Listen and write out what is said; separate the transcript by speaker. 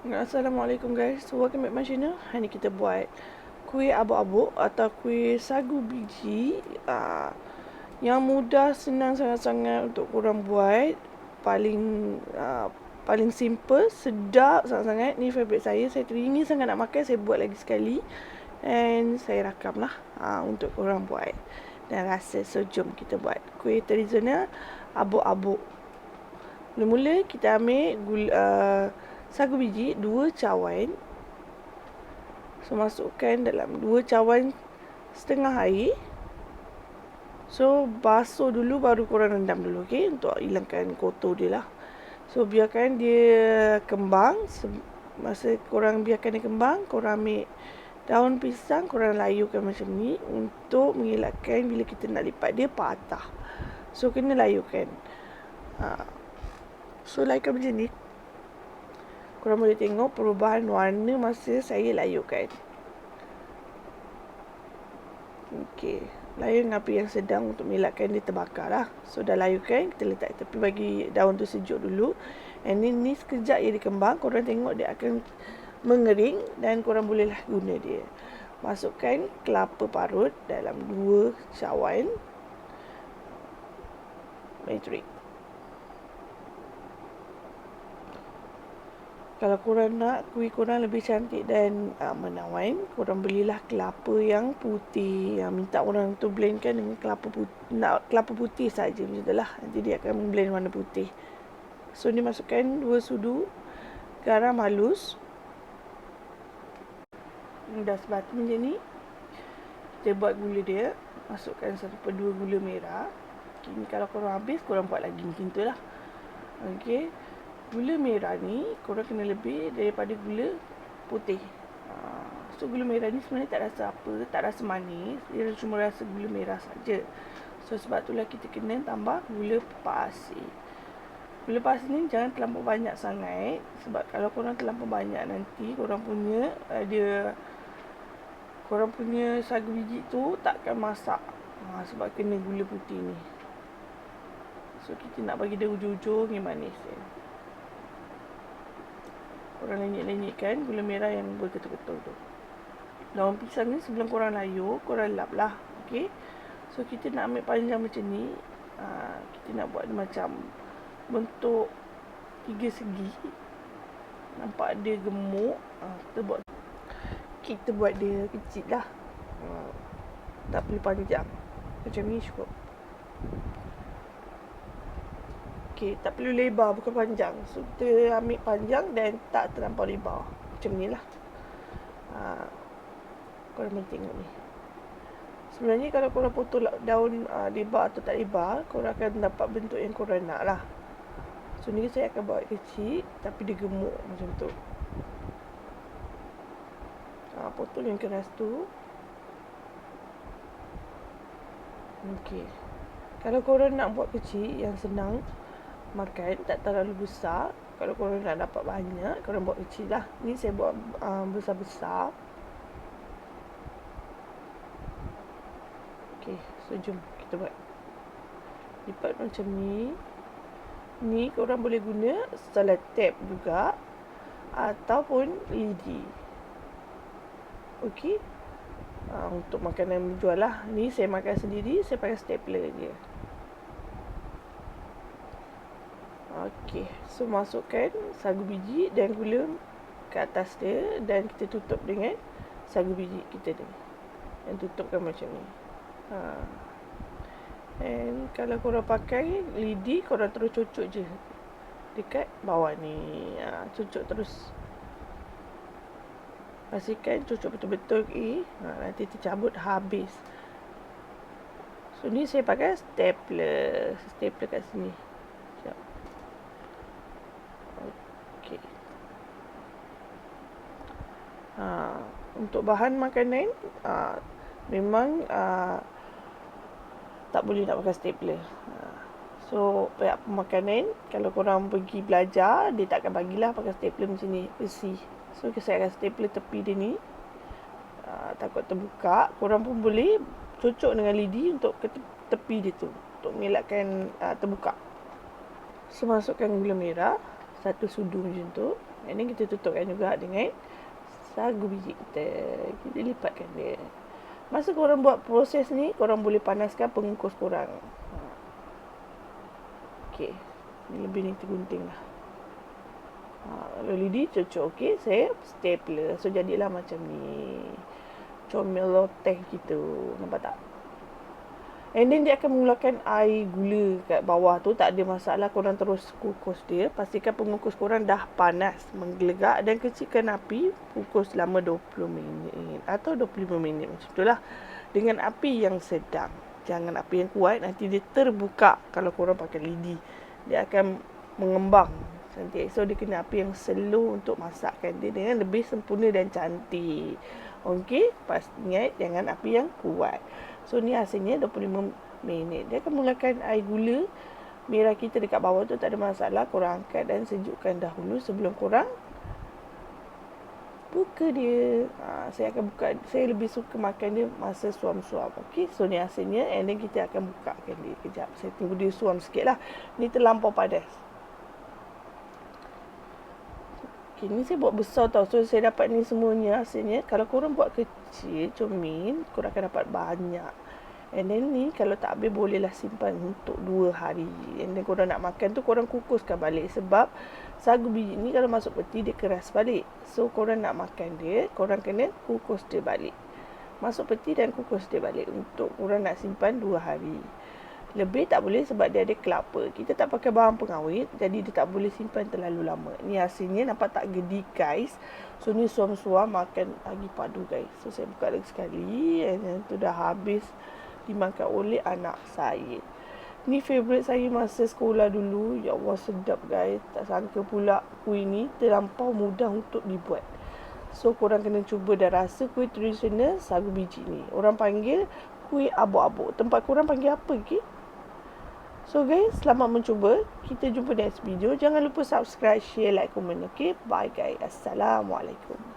Speaker 1: Assalamualaikum guys. Welcome back my channel. Hari ni kita buat kuih abu-abu atau kuih sagu biji uh, yang mudah, senang sangat-sangat untuk korang buat. Paling uh, paling simple, sedap sangat-sangat. Ni favourite saya. Saya teringin sangat nak makan. Saya buat lagi sekali. And saya rakam lah uh, untuk korang buat. Dan rasa. So jom kita buat kuih tradisional abu-abu. Mula-mula kita ambil gula, uh, sagu biji dua cawan. So masukkan dalam dua cawan setengah air. So basuh dulu baru korang rendam dulu okey? Untuk hilangkan kotor dia lah. So biarkan dia kembang. Masa korang biarkan dia kembang korang ambil daun pisang korang layukan macam ni untuk mengelakkan bila kita nak lipat dia patah. So kena layukan. Ha. so layukan macam ni Korang boleh tengok perubahan warna masa saya layukan. Okey. Layun api yang sedang untuk melakkan dia terbakar lah. So dah layukan, kita letak tepi bagi daun tu sejuk dulu. And ni, ni sekejap dia dikembang, korang tengok dia akan mengering dan korang bolehlah guna dia. Masukkan kelapa parut dalam dua cawan. Matrix. Kalau korang nak kuih korang lebih cantik dan uh, menawan, korang belilah kelapa yang putih. Yang minta orang tu blendkan dengan kelapa putih, nak kelapa putih saja macam itulah. Nanti dia akan blend warna putih. So ni masukkan dua sudu garam halus. Dah sebatu macam ni. Kita buat gula dia. Masukkan satu per dua gula merah. Okay, ni kalau korang habis, korang buat lagi macam tu lah. Okay gula merah ni korang kena lebih daripada gula putih. Ha, so gula merah ni sebenarnya tak rasa apa, tak rasa manis, dia cuma rasa gula merah saja. So sebab itulah kita kena tambah gula pasir. Gula pasir ni jangan terlampau banyak sangat sebab kalau korang terlampau banyak nanti korang punya dia korang punya sagu biji tu takkan masak. Ha, sebab kena gula putih ni. So kita nak bagi dia ujung-ujung yang manis ya. Korang lenyek-lenyekkan gula merah yang berketul-ketul tu. Daun pisang ni sebelum korang layu, korang lap lah. Okay. So, kita nak ambil panjang macam ni. Ha, kita nak buat dia macam bentuk tiga segi. Nampak dia gemuk. Ha, kita buat kita buat dia kecil lah. Ha, tak perlu panjang. Macam ni cukup. Okey tak perlu lebar bukan panjang. So kita ambil panjang dan tak terlampau lebar. Macam ni lah. Ha, korang boleh tengok ni. Sebenarnya kalau korang potong daun uh, lebar atau tak lebar korang akan dapat bentuk yang korang nak lah. So ni saya akan buat kecil tapi dia gemuk macam tu. Ha, potong yang keras tu. Okey. Kalau korang nak buat kecil yang senang, makan tak terlalu besar. Kalau korang nak dapat banyak korang buat kecil lah. Ni saya buat uh, besar-besar. Ok so jom kita buat. Lipat macam ni. Ni korang boleh guna selotip juga ataupun lidi ok uh, untuk makanan menjual lah. Ni saya makan sendiri saya pakai stapler je Okey, so masukkan sagu biji dan gula ke atas dia dan kita tutup dengan sagu biji kita ni. Dan tutupkan macam ni. Ha. And kalau korang pakai lidi, korang terus cucuk je dekat bawah ni. Ha, cucuk terus. Pastikan cucuk betul-betul eh. Ha, nanti tercabut habis. So ni saya pakai stapler. Stapler kat sini. Ha, untuk bahan makanan ha, memang ha, tak boleh nak pakai stapler. Ha, so pihak pemakanan kalau korang pergi belajar dia tak akan bagilah pakai stapler macam ni besi. So saya akan stapler tepi dia ni. Ha, takut terbuka. Korang pun boleh cocok dengan lidi untuk ke tepi dia tu untuk mengelakkan uh, terbuka. So masukkan gula merah satu sudu macam tu. Ini kita tutupkan juga dengan sagu biji kita. Kita lipatkan dia. Masa korang buat proses ni, korang boleh panaskan pengukus korang. Okey. Lebih ni tergunting lah. Ha, kalau lidi cocok okey, saya stapler. So jadilah macam ni. Comel loteh gitu. Nampak tak? And then dia akan mengeluarkan air gula kat bawah tu. Tak ada masalah korang terus kukus dia. Pastikan pengukus korang dah panas, menggelegak dan kecilkan api. Kukus selama 20 minit atau 25 minit macam tu lah. Dengan api yang sedang. Jangan api yang kuat, nanti dia terbuka kalau korang pakai lidi. Dia akan mengembang cantik. So dia kena api yang slow untuk masakkan dia dengan lebih sempurna dan cantik. Okey, pas ingat jangan api yang kuat. So ni hasilnya 25 minit. Dia akan mulakan air gula merah kita dekat bawah tu tak ada masalah. Korang angkat dan sejukkan dahulu sebelum korang buka dia. Ha, saya akan buka. Saya lebih suka makan dia masa suam-suam. Okay. So ni hasilnya. And then kita akan bukakan dia. Kejap. Saya tunggu dia suam sikit lah. Ni terlampau padas. Okay, ni saya buat besar tau. So saya dapat ni semuanya hasilnya. Kalau korang buat kecil, cumin, korang akan dapat banyak. And then ni kalau tak habis bolehlah simpan untuk 2 hari. And then korang nak makan tu korang kukuskan balik. Sebab sagu biji ni kalau masuk peti dia keras balik. So korang nak makan dia, korang kena kukus dia balik. Masuk peti dan kukus dia balik untuk korang nak simpan 2 hari. Lebih tak boleh sebab dia ada kelapa. Kita tak pakai bahan pengawet. Jadi dia tak boleh simpan terlalu lama. Ni hasilnya nampak tak gedi guys. So ni suam-suam makan lagi padu guys. So saya buka lagi sekali. And tu dah habis dimakan oleh anak saya. Ni favourite saya masa sekolah dulu. Ya Allah sedap guys. Tak sangka pula kuih ni terlampau mudah untuk dibuat. So korang kena cuba dah rasa kuih tradisional sagu biji ni. Orang panggil kuih abu-abu. Tempat korang panggil apa ke? So guys, selamat mencuba. Kita jumpa next video. Jangan lupa subscribe, share, like, komen. Okay? Bye guys. Assalamualaikum.